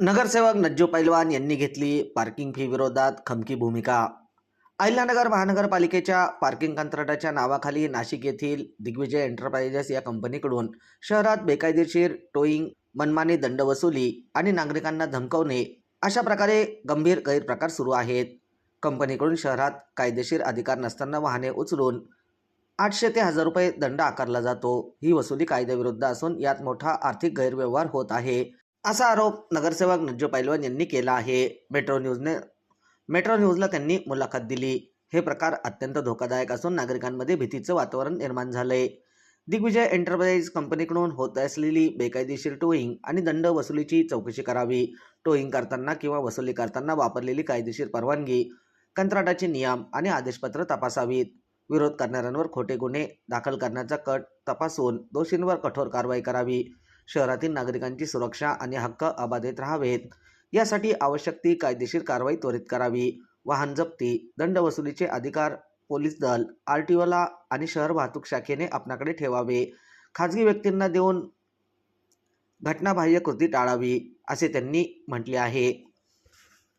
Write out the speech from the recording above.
नगरसेवक नज्जू पैलवान यांनी घेतली पार्किंग फी विरोधात खमकी भूमिका. अहिल्यानगर महानगरपालिकेच्या पार्किंग कंत्राटाच्या नावाखाली नाशिक येथील दिग्विजय एंटरप्राइजेस या कंपनीकडून शहरात बेकायदेशीर टोईंग मनमानी दंड वसुली आणि नागरिकांना धमकवणे अशा प्रकारे गंभीर गैरप्रकार सुरू आहेत. कंपनीकडून शहरात कायदेशीर अधिकार नसताना वाहने उचलून आठशे ते हजार रुपये दंड आकारला जातो. ही वसुली कायद्याविरुद्ध असून यात मोठा आर्थिक गैरव्यवहार होत आहे. असा आरोप नगरसेवक नज्जो पैलवान यांनी केला आहे. मेट्रो न्यूजने मेट्रो न्यूजला त्यांनी मुलाखत दिली. हे प्रकार अत्यंत धोकादायक असून नागरिकांमध्ये भीतीचं वातावरण निर्माण झालंय. दिग्विजय एंटरप्राइज कंपनीकडून होत असलेली बेकायदेशीर टोईंग आणि दंड वसुलीची चौकशी करावी टोईंग करताना किंवा वसुली करताना वापरलेली कायदेशीर परवानगी कंत्राटाचे नियम आणि आदेशपत्र तपासावीत. विरोध करणाऱ्यांवर खोटे गुन्हे दाखल करण्याचा कट तपासून दोषींवर कठोर कारवाई करावी. शहरातील नागरिकांची सुरक्षा आणि हक्क अबाधित राहावेत. यासाठी आवश्यक ती कायदेशीर कारवाई त्वरित करावी. वाहन जप्ती दंड वसुलीचे अधिकार पोलीस दल आर टी ओला आणि शहर वाहतूक शाखेने आपणाकडे ठेवावे. खाजगी व्यक्तींना देऊन घटनाबाह्य कृती टाळावी असे त्यांनी म्हटले आहे.